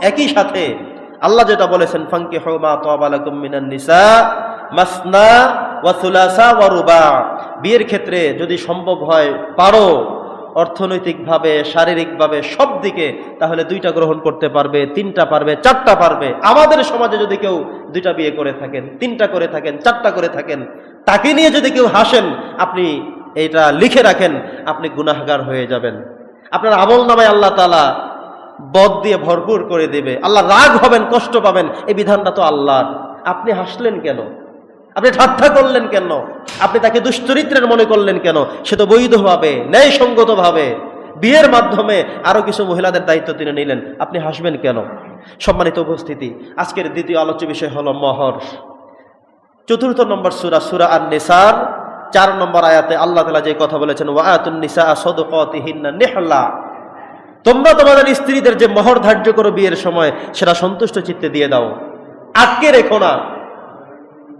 একই সাথে আল্লাহ যেটা বলেছেন ফাঙ্কি হমা তোয়াবালাকুম মিনান নিসা মাসনা ওয়া সুলাসা ওয়া রুবা। বিয়ের ক্ষেত্রে যদি সম্ভব হয় পারো, অর্থনৈতিকভাবে, শারীরিকভাবে সব দিকে, তাহলে দুইটা গ্রহণ করতে পারবে, তিনটা পারবে, চারটা পারবে। আমাদের সমাজে যদি কেউ দুইটা বিয়ে করে থাকেন, তিনটা করে থাকেন, চারটা করে থাকেন, তাকে নিয়ে যদি কেউ হাসেন, আপনি এটা লিখে রাখেন, আপনি গুনাহগার হয়ে যাবেন। আপনার আমল নামায় আল্লাহ তালা বদ দিয়ে ভরপুর করে দেবে। আল্লাহ রাগ হবেন, কষ্ট পাবেন, এই বিধানটা তো আল্লাহর। আপনি হাসলেন কেন? আপনি ঠাট্টা করলেন কেন? আপনি তাকে দুশ্চরিত্রের মনে করলেন কেন? সে তো বৈধভাবে, ন্যায়সঙ্গতভাবে বিয়ের মাধ্যমে আরও কিছু মহিলাদের দায়িত্ব তিনি নিলেন। আপনি হাসবেন কেন? সম্মানিত উপস্থিতি, আজকের দ্বিতীয় আলোচ্য বিষয় হল মহর। চতুর্থ নম্বর সুরা সুরা আর নিসার চার নম্বর আয়াতে আল্লাহ তালা যে কথা বলেছেন ওয়াতুন নিসা সদকতিহিন্না নেহলা। তোমরা তোমাদের স্ত্রীদের যে মহর ধার্য করো বিয়ের সময়, সেটা সন্তুষ্ট চিত্তে দিয়ে দাও। আটকে রেখো না।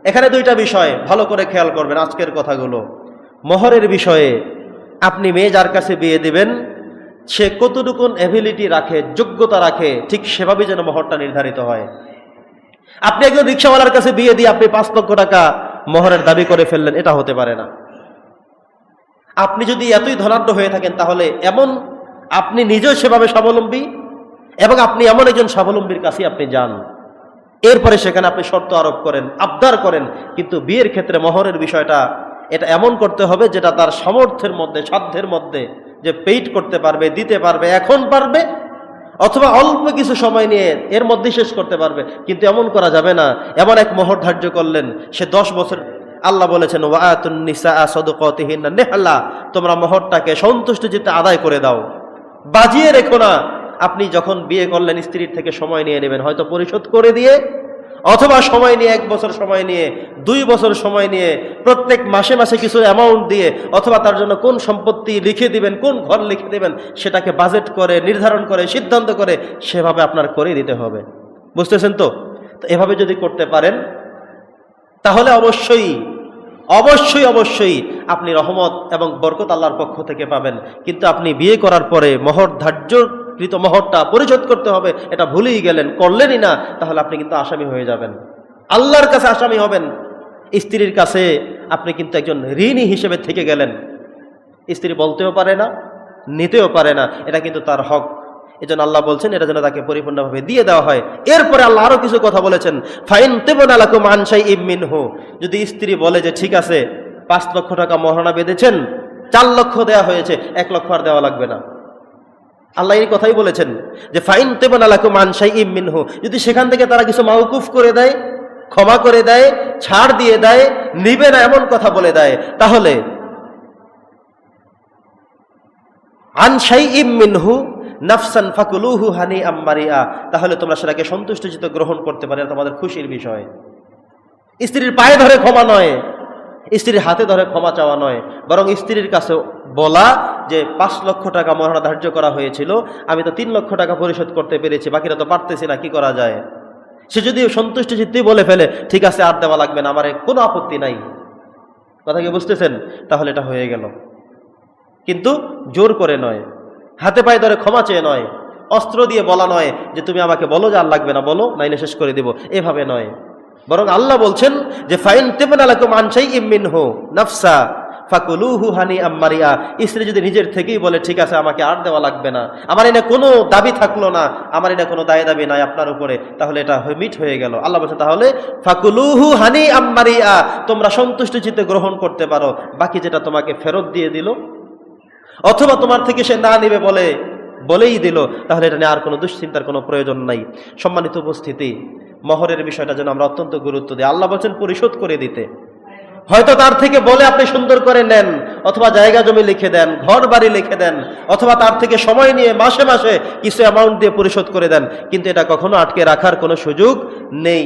এখানে দুইটা বিষয়, ভালো করে খেয়াল করবেন আজকের কথাগুলো। মহরের বিষয়ে, আপনি মেয়ে যার কাছে বিয়ে দিবেন, সে কতটুকুন এবিলিটি রাখে, যোগ্যতা রাখে, ঠিক সেভাবে যেন মহরটা নির্ধারিত হয়। আপনি একজন রিক্সাওয়ালার কাছে বিয়ে দিয়ে আপনি পাঁচ লক্ষ টাকা মহরের দাবি করে ফেললেন, এটা হতে পারে না। আপনি যদি এতই ধনাঢ্য হয়ে থাকেন, তাহলে এমন আপনি নিজেও সেভাবে স্বাবলম্বী এবং আপনি এমন একজন স্বাবলম্বীর কাছে আপনি যান। এরপরে সেখানে আপনি শর্ত আরোপ করেন, আবদার করেন, কিন্তু বিয়ের ক্ষেত্রে মহরের বিষয়টা, এটা এমন করতে হবে যেটা তার সামর্থ্যের মধ্যে, সাধ্যের মধ্যে যে পেইড করতে পারবে, দিতে পারবে, এখন পারবে, অথবা অল্প কিছু সময় নিয়ে এর মধ্যে শেষ করতে পারবে, কিন্তু এমন করা যাবে না। এমন এক মহর ধার্য করলেন, সে দশ বছর, আল্লাহ বলেছেন ওয়াতুন নিসা সদকতিহিন্না নেহাল্লা তোমরা মহরটাকে সন্তুষ্ট জিতে আদায় করে দাও। বাজিয়ে রেখো না। আপনি যখন বিয়ে করলেন, স্ত্রীর থেকে সময় নিয়ে নেবেন। হয়তো পরিশোধ করে দিয়ে, অথবা সময় নিয়ে, এক বছর সময় নিয়ে, দুই বছর সময় নিয়ে, প্রত্যেক মাসে মাসে কিছু অ্যামাউন্ট দিয়ে, অথবা তার জন্য কোন সম্পত্তি লিখে দিবেন, কোন ঘর লিখে দিবেন, সেটাকে বাজেট করে, নির্ধারণ করে, সিদ্ধান্ত করে, সেভাবে আপনার করে দিতে হবে। বুঝতেছেন তো এভাবে যদি করতে পারেন, তাহলে অবশ্যই অবশ্যই অবশ্যই আপনি রহমত এবং বরকত আল্লাহর পক্ষ থেকে পাবেন। কিন্তু আপনি বিয়ে করার পরে মহর, ধার্যকৃত মহরটা পরিশোধ করতে হবে, এটা ভুলেই গেলেন, করলেনই না, তাহলে আপনি কিন্তু আসামি হয়ে যাবেন। আল্লাহর কাছে আসামি হবেন। স্ত্রীর কাছে আপনি কিন্তু একজন ঋণী হিসেবে থেকে গেলেন। স্ত্রী বলতেও পারে না, নিতেও পারে না, এটা কিন্তু তার হক। এজন্য আল্লাহ বলছেন, এটা যেন তাকে পরিপূর্ণভাবে দিয়ে দেওয়া হয়। এরপরে আল্লাহ আরও কিছু কথা বলেছেন, ফাইন তেমন আলাকুম আনসাই ইমিন হো যদি স্ত্রী বলে যে, ঠিক আছে, পাঁচ লক্ষ টাকা মহারণা বেঁধেছেন, চার লক্ষ দেওয়া হয়েছে, এক লক্ষ আর দেওয়া লাগবে না। আল্লাহ এই কথাই বলেছেন যে, ফাইন তেমন আলাকুম আনসাই ইমিন হো যদি সেখান থেকে তারা কিছু মাউকুফ করে দেয়, ক্ষমা করে দেয়, ছাড় দিয়ে দেয়, নিবে না এমন কথা বলে দেয়, তাহলে আনসাই ইম মিনহু নাফসান ফাকুলুহু হানি আম্মারিয়া তাহলে তোমরা সেটাকে সন্তুষ্টচিত গ্রহণ করতে পারে তোমাদের খুশির বিষয়। স্ত্রীর পায়ে ধরে ক্ষমা নয়, স্ত্রীর হাতে ধরে ক্ষমা চাওয়া নয়, বরং স্ত্রীর কাছে বলা যে পাঁচ লক্ষ টাকা মহারণা ধার্য করা হয়েছিল, আমি তো তিন লক্ষ টাকা পরিশোধ করতে পেরেছি, বাকিরা তো পারতেছি না, কি করা যায়? সে যদি সন্তুষ্ট চিত্তেই বলে ফেলে, ঠিক আছে, আর দেওয়া লাগবে না, আমার কোনো আপত্তি নাই। কথা কি বুঝতেছেন? তাহলে এটা হয়ে গেল। কিন্তু জোর করে নয়। হাতে পায়ে ধরে ক্ষমা চেয়ে নয়, অস্ত্র দিয়ে বলা নয় যে তুমি আমাকে বলো যে আর লাগবে না, বলো, নাইলে শেষ করে দিব। এভাবে নয়। বরং আল্লাহ বলছেন যে, ফাইন তেমন আলাকুম আনসাই ইমিন হো নাফসা, ফাকুলুহু হানি আম্মারিয়া। স্ত্রী যদি নিজের থেকেই বলে, ঠিক আছে, আমাকে আর দেওয়া লাগবে না। আমার এনে কোনো দাবি থাকল না, আমার এনে কোনো দায় দাবি নাই আপনার উপরে। তাহলে এটা মিট হয়ে গেল। আল্লাহ বলছে তাহলে ফাকুলুহু হানি আম্মারিয়া, তোমরা সন্তুষ্ট চিত্তে গ্রহণ করতে পারো। বাকি যেটা তোমাকে ফেরত দিয়ে দিল অথবা তোমার থেকে সে না নেবে বলে, বলেই দিল, তাহলে এটা নিয়ে আর কোনো দুশ্চিন্তার কোনো প্রয়োজন নাই। সম্মানিত উপস্থিতি, মহরের বিষয়টা যেন আমরা অত্যন্ত গুরুত্ব দিই। আল্লাহ বলছেন, পরিশোধ করে দিতে। হয়তো তার থেকে বলে আপনি সুন্দর করে নেন, অথবা জায়গা জমি লিখে দেন ঘর বাড়ি লিখে দেন, অথবা তার থেকে সময় নিয়ে মাসে মাসে কিছু অ্যামাউন্ট দিয়ে পরিশোধ করে দেন, কিন্তু এটা কখনো আটকে রাখার কোনো সুযোগ নেই।